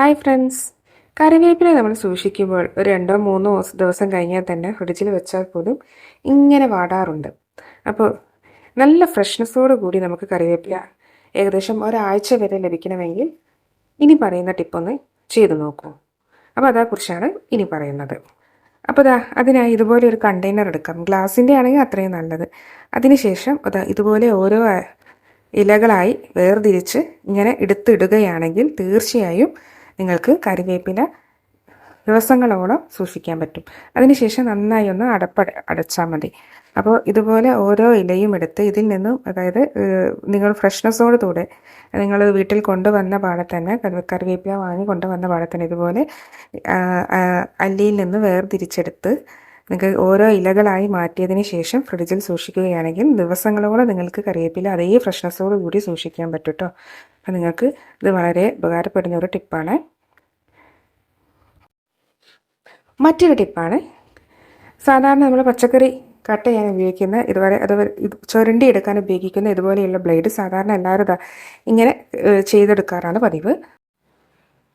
Hi friends. കറിവേപ്പില നമ്മൾ സൂക്ഷിക്കുമ്പോൾ ഒരു രണ്ടോ മൂന്നോ ദിവസം കഴിഞ്ഞാൽ തന്നെ ഫ്രിഡ്ജിൽ വെച്ചാൽ പോലും ഇങ്ങനെ വാടാറുണ്ട്. അപ്പോൾ നല്ല ഫ്രഷ്നെസ്സോട് കൂടി നമുക്ക് കറിവേപ്പില ഏകദേശം ഒരാഴ്ച വരെ ലഭിക്കണമെങ്കിൽ ഇനി പറയുന്ന ടിപ്പൊന്ന് ചെയ്തു നോക്കൂ. അപ്പോൾ അതേക്കുറിച്ചാണ് ഇനി പറയുന്നത്. അപ്പോൾ ഇതാ അതിനായി ഇതുപോലെ ഒരു കണ്ടെയ്നർ എടുക്കാം. ഗ്ലാസിന്റെ ആണെങ്കിൽ അത്രയും നല്ലത്. അതിനുശേഷം അതാ ഇതുപോലെ ഓരോ ഇലകളായി വേർതിരിച്ച് ഇങ്ങനെ എടുത്തിടുകയാണെങ്കിൽ തീർച്ചയായും നിങ്ങൾക്ക് കറിവേപ്പില ദിവസങ്ങളോളം സൂക്ഷിക്കാൻ പറ്റും. അതിനുശേഷം നന്നായി ഒന്ന് അടപ്പ അടച്ചാൽ മതി. അപ്പോൾ ഇതുപോലെ ഓരോ ഇലയും എടുത്ത് ഇതിൽ നിന്നും അതായത് നിങ്ങൾ ഫ്രഷ്നെസ്സോടുകൂടെ നിങ്ങൾ വീട്ടിൽ കൊണ്ടുവന്ന പാടെ തന്നെ കറി- കറിവേപ്പില വാങ്ങി കൊണ്ടുവന്ന പാടെ തന്നെ ഇതുപോലെ അല്ലിയിൽ നിന്ന് വേർതിരിച്ചെടുത്ത് നിങ്ങൾക്ക് ഓരോ ഇലകളായി മാറ്റിയതിന് ശേഷം ഫ്രിഡ്ജിൽ സൂക്ഷിക്കുകയാണെങ്കിൽ ദിവസങ്ങളോളം നിങ്ങൾക്ക് കറിവേപ്പില അതേ ഫ്രഷ്നെസ്സോട് കൂടി സൂക്ഷിക്കാൻ പറ്റും കേട്ടോ അപ്പം നിങ്ങൾക്ക് ഇത് വളരെ ഉപകാരപ്പെടുന്ന ഒരു ടിപ്പാണ്. മറ്റൊരു ടിപ്പാണ്. സാധാരണ നമ്മൾ പച്ചക്കറി കട്ട് ചെയ്യാൻ ഉപയോഗിക്കുന്ന ഇതുവരെ അത് ഇത് ചുരണ്ടി എടുക്കാൻ ഉപയോഗിക്കുന്ന ഇതുപോലെയുള്ള ബ്ലേഡ് സാധാരണ എല്ലാവരും ഇങ്ങനെ ചെയ്തെടുക്കാറാണ് പതിവ്.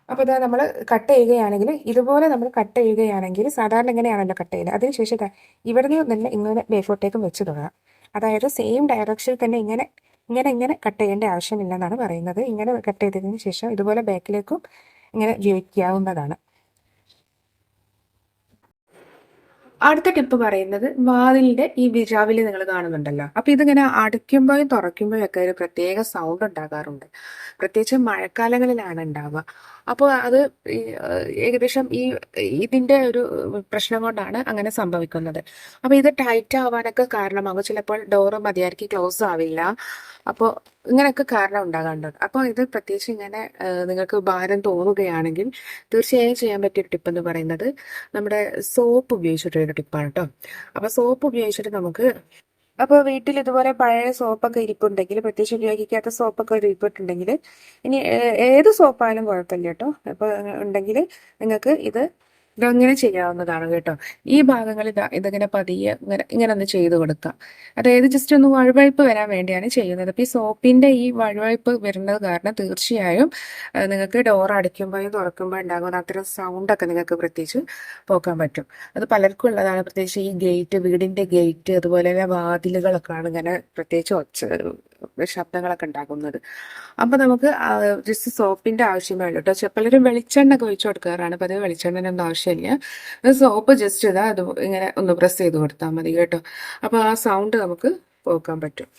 അപ്പോൾ ഇതാ നമ്മൾ കട്ട് ചെയ്യുകയാണെങ്കിൽ ഇതുപോലെ നമ്മൾ കട്ട് ചെയ്യുകയാണെങ്കിൽ സാധാരണ ഇങ്ങനെയാണല്ലോ കട്ട് ചെയ്യുന്നത്. അതിനുശേഷം ഇവിടെ നിന്ന് തന്നെ ഇങ്ങനെ ബേക്കോട്ടേക്കും വെച്ച് തുടങ്ങാം അതായത് സെയിം ഡയറക്ഷനിൽ തന്നെ ഇങ്ങനെ ഇങ്ങനെ ഇങ്ങനെ കട്ട് ചെയ്യേണ്ട ആവശ്യമില്ലെന്നാണ് പറയുന്നത്. ഇങ്ങനെ കട്ട് ചെയ്തതിന് ശേഷം ഇതുപോലെ ബാക്കിലേക്കും ഇങ്ങനെ ഉപയോഗിക്കാവുന്നതാണ്. അടുത്ത ടിപ്പ് പറയുന്നത് വാതിലിന്റെ ഈ വിജാവിൽ നിങ്ങൾ കാണുന്നുണ്ടല്ലോ. അപ്പൊ ഇതിങ്ങനെ അടയ്ക്കുമ്പോഴും തുറക്കുമ്പോഴും ഒക്കെ ഒരു പ്രത്യേക സൗണ്ട് ഉണ്ടാകാറുണ്ട്. പ്രത്യേകിച്ച് മഴക്കാലങ്ങളിലാണ് ഉണ്ടാവുക. അപ്പോൾ അത് ഏകദേശം ഈ ഇതിന്റെ ഒരു പ്രശ്നം കൊണ്ടാണ് അങ്ങനെ സംഭവിക്കുന്നത്. അപ്പൊ ഇത് ടൈറ്റ് ആവാനൊക്കെ കാരണമാകും. ചിലപ്പോൾ ഡോർ മതിയായിരിക്കും ക്ലോസ് ആവില്ല. അപ്പോൾ ഇങ്ങനെയൊക്കെ കാരണം ഉണ്ടാകാറുണ്ട്. അപ്പോൾ ഇത് പ്രത്യേകിച്ച് ഇങ്ങനെ നിങ്ങൾക്ക് ഭാരം തോന്നുകയാണെങ്കിൽ തീർച്ചയായും ചെയ്യാൻ പറ്റിയ ടിപ്പ് എന്ന് പറയുന്നത് നമ്മുടെ സോപ്പ് ഉപയോഗിച്ചിട്ടൊരു ടിപ്പാണ് കേട്ടോ. അപ്പോൾ സോപ്പ് ഉപയോഗിച്ചിട്ട് നമുക്ക് അപ്പോൾ വീട്ടിൽ ഇതുപോലെ പഴയ സോപ്പൊക്കെ ഇരിപ്പുണ്ടെങ്കിൽ പ്രത്യേകിച്ച് ഉപയോഗിക്കാത്ത സോപ്പൊക്കെ ഇരിപ്പിട്ടുണ്ടെങ്കിൽ ഇനി ഏത് സോപ്പായാലും കുഴപ്പമില്ല കേട്ടോ. അപ്പോൾ ഉണ്ടെങ്കിൽ നിങ്ങൾക്ക് ഇത് ഇതങ്ങനെ ചെയ്യാവുന്നതാണ് കേട്ടോ. ഈ ഭാഗങ്ങൾ ഇതാ ഇതങ്ങനെ പതിയെ ഇങ്ങനെ ഇങ്ങനെ ഒന്ന് ചെയ്ത് കൊടുക്കുക. അതായത് ജസ്റ്റ് ഒന്ന് വഴുവഴുപ്പ് വരാൻ വേണ്ടിയാണ് ചെയ്യുന്നത്. അപ്പോൾ ഈ സോപ്പിന്റെ ഈ വഴുവഴുപ്പ് വരുന്നത് കാരണം തീർച്ചയായും നിങ്ങൾക്ക് ഡോർ അടയ്ക്കുമ്പോഴും തുറക്കുമ്പോഴും ഉണ്ടാകുന്ന അത്തരം സൗണ്ടൊക്കെ നിങ്ങൾക്ക് പ്രത്യേകിച്ച് പോക്കാൻ പറ്റും. അത് പലർക്കും ഉള്ളതാണ്. പ്രത്യേകിച്ച് ഈ ഗേറ്റ് വീടിന്റെ ഗേറ്റ് അതുപോലെ തന്നെ വാതിലുകളൊക്കെയാണ് ഇങ്ങനെ പ്രത്യേകിച്ച് ഒച്ച ശബ്ദങ്ങളൊക്കെ ഉണ്ടാകുന്നത് അപ്പൊ നമുക്ക് ജസ്റ്റ് സോപ്പിന്റെ ആവശ്യമേ ഉള്ളൂ കേട്ടോ പലരും വെളിച്ചെണ്ണ ഒക്കെ ഒഴിച്ചു കൊടുക്കാറാണ്. പതിവ് വെളിച്ചെണ്ണ ഒന്നും ആവശ്യമില്ല സോപ്പ് ജസ്റ്റ് ഇതാ അത് ഇങ്ങനെ ഒന്ന് പ്രസ് ചെയ്ത് കൊടുത്താൽ മതി കേട്ടോ. അപ്പോൾ ആ സൗണ്ട് നമുക്ക് പോക്കാൻ പറ്റും.